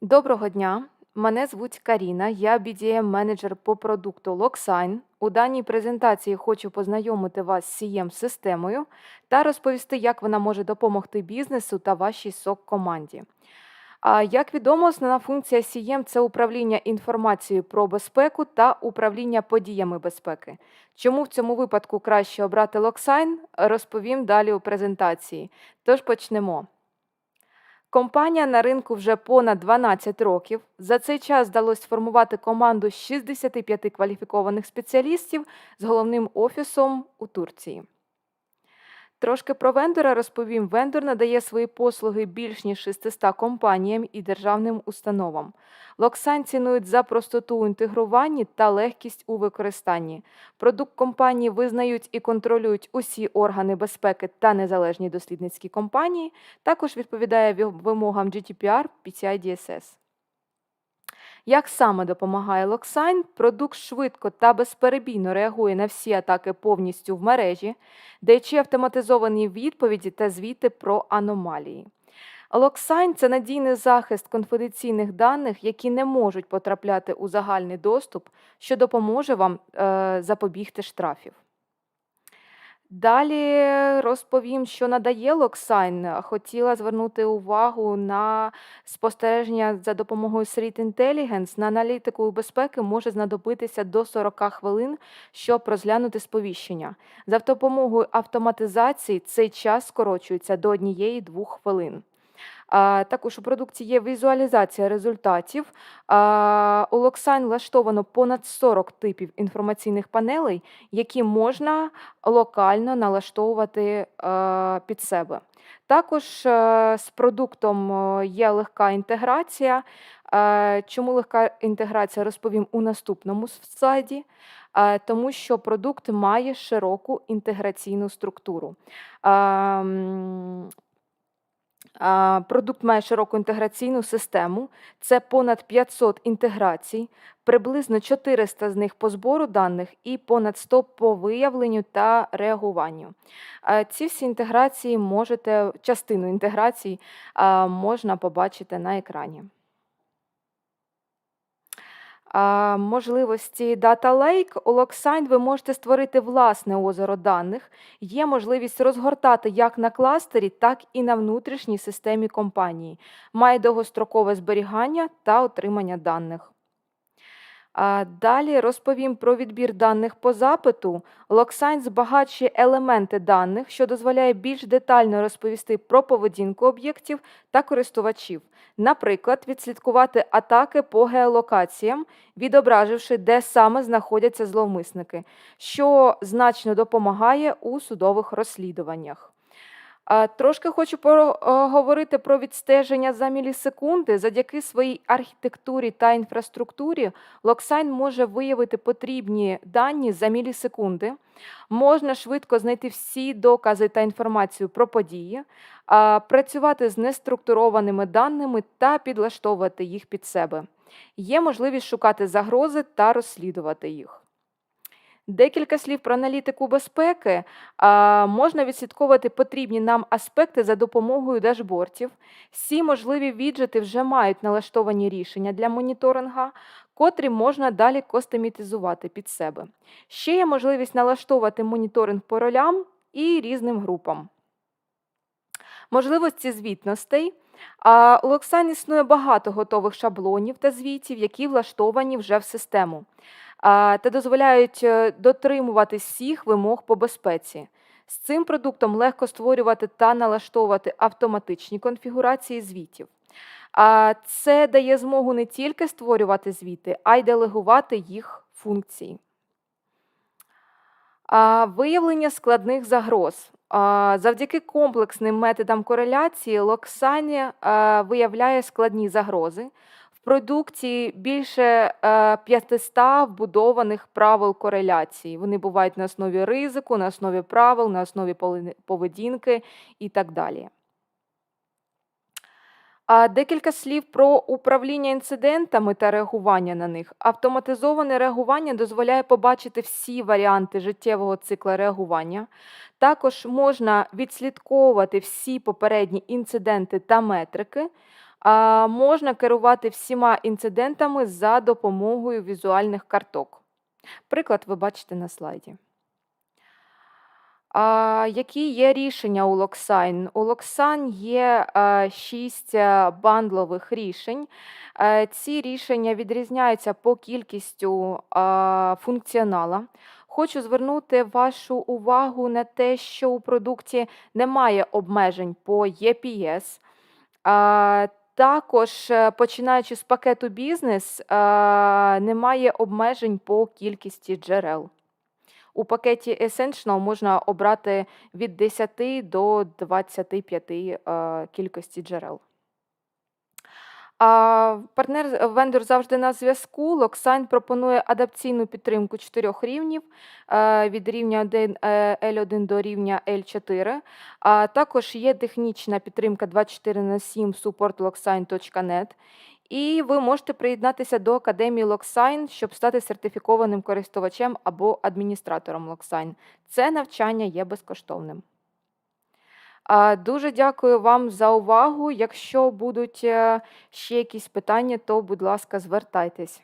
Доброго дня! Мене звуть Каріна, я BDM-менеджер по продукту Logsign. У даній презентації хочу познайомити вас з CM-системою та розповісти, як вона може допомогти бізнесу та вашій SOC-команді. А, Як відомо, основна функція CM– це управління інформацією про безпеку та управління подіями безпеки. Чому в цьому випадку краще обрати Logsign, розповім далі у презентації. Тож почнемо. Компанія на ринку вже понад 12 років. За цей час вдалося сформувати команду з 65 кваліфікованих спеціалістів з головним офісом у Турції. Трошки про вендора розповім. Вендор надає свої послуги більш ніж 600 компаніям і державним установам. Локсайн цінують за простоту у інтегруванні та легкість у використанні. Продукт компанії визнають і контролюють усі органи безпеки та незалежні дослідницькі компанії. Також відповідає вимогам GDPR, PCI DSS. Як саме допомагає Logsign? Продукт швидко та безперебійно реагує на всі атаки повністю в мережі, даючи автоматизовані відповіді та звіти про аномалії. Logsign – це надійний захист конфіденційних даних, які не можуть потрапляти у загальний доступ, що допоможе вам е, запобігти штрафів. Далі розповім, що надає Локсайн. Хотіла звернути увагу на спостереження за допомогою Street Intelligence. На аналітику безпеки може знадобитися до 40 хвилин, щоб розглянути сповіщення. За допомогою автоматизації цей час скорочується до 1-2 хвилин. Також у продукті є візуалізація результатів. У Logsign влаштовано понад 40 типів інформаційних панелей, які можна локально налаштовувати під себе. Також е, з продуктом е, є легка інтеграція. Е, Чому легка інтеграція розповім у наступному слайді, тому що продукт має широку інтеграційну структуру. Продукт має широку інтеграційну систему. Це понад 500 інтеграцій, приблизно 400 з них по збору даних і понад 100 по виявленню та реагуванню. Ці всі інтеграції можете, частину інтеграцій можна побачити на екрані. Можливості Data Lake у Локсайн. ви можете створити власне озеро даних. Є можливість розгортати як на кластері, так і на внутрішній системі компанії. Має довгострокове зберігання та отримання даних. Далі розповім про відбір даних по запиту. Logsign збагачує елементи даних, що дозволяє більш детально розповісти про поведінку об'єктів та користувачів. Наприклад, відслідкувати атаки по геолокаціям, відображивши, де саме знаходяться зловмисники, що значно допомагає у судових розслідуваннях. Трошки хочу поговорити про відстеження за мілісекунди. Завдяки своїй архітектурі та інфраструктурі Logsign може виявити потрібні дані за мілісекунди. Можна швидко знайти всі докази та інформацію про події, працювати з неструктурованими даними та підлаштовувати їх під себе. Є можливість шукати загрози та розслідувати їх. Декілька слів про аналітику безпеки. Можна відслідковувати потрібні нам аспекти за допомогою дашбортів. Всі можливі віджити вже мають налаштовані рішення для моніторинга, котрі можна далі кастомізувати під себе. Ще є можливість налаштовувати моніторинг по ролям і різним групам. Можливості звітностей. А, У Logsign існує багато готових шаблонів та звітів, які влаштовані вже в систему та дозволяють е, дотримуватись всіх вимог по безпеці. З цим продуктом легко створювати та налаштовувати автоматичні конфігурації звітів. А це дає змогу не тільки створювати звіти, а й делегувати їх функції. Виявлення складних загроз. Завдяки комплексним методам кореляції е, виявляє складні загрози. В продукції більше е, 500 вбудованих правил кореляції. Вони бувають на основі ризику, на основі правил, на основі поведінки і так далі. А декілька слів про управління інцидентами та реагування на них. Автоматизоване реагування дозволяє побачити всі варіанти життєвого цикла реагування. Також можна відслідковувати всі попередні інциденти та метрики. А, можна керувати всіма інцидентами за допомогою візуальних карток. Приклад ви бачите на слайді. Які є рішення у Logsign? У Logsign є е, 6 бандлових рішень. Е, ці рішення відрізняються по кількістю функціонала. Хочу звернути вашу увагу на те, що у продукті немає обмежень по EPS. Також, е, починаючи з пакету бізнес, немає обмежень по кількості джерел. У пакеті Essential можна обрати від 10 до 25 е, кількості джерел. Партнер вендор завжди на зв'язку. Logsign пропонує адаптаційну підтримку чотирьох рівнів е, від рівня 1 е, L1 до рівня L4. А також є технічна підтримка 24 на 7 support.logsign.net. І ви можете приєднатися до Академії Локсайн, щоб стати сертифікованим користувачем або адміністратором Локсайн. Це навчання є безкоштовним. Дуже дякую вам за увагу. Якщо будуть е, ще якісь питання, то, будь ласка, звертайтесь.